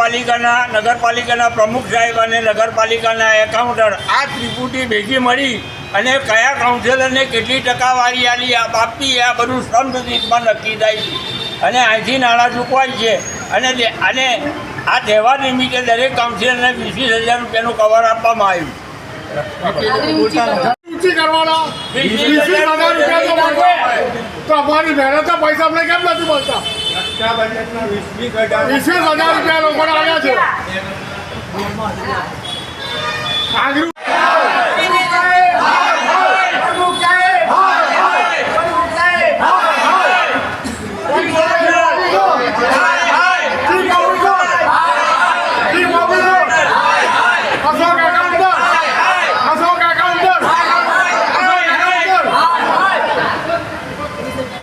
નગરપાલિકાના નગરપાલિકાના પ્રમુખ સાહેબ અને નગરપાલિકાના એકાઉન્ટર આ ત્રિપુટી ભેગી મળી અને કયા કાઉન્સિલરને કેટલી ટકાવારી આલી આ આપી આ બધું શ્રમદીતમાં નક્કી થાય છે. અને અહીંથી નાણાં ચૂકવાય છે. અને અને આ તહેવાર નિમિત્તે દરેક કાઉન્સિલરને વીસ વીસ હજાર રૂપિયાનું કવર આપવામાં આવ્યું. તો અમારી મહેનતના પૈસા કેમ નથી મળતા? વીસ હજાર રૂપિયા લોકોને આવ્યા છે.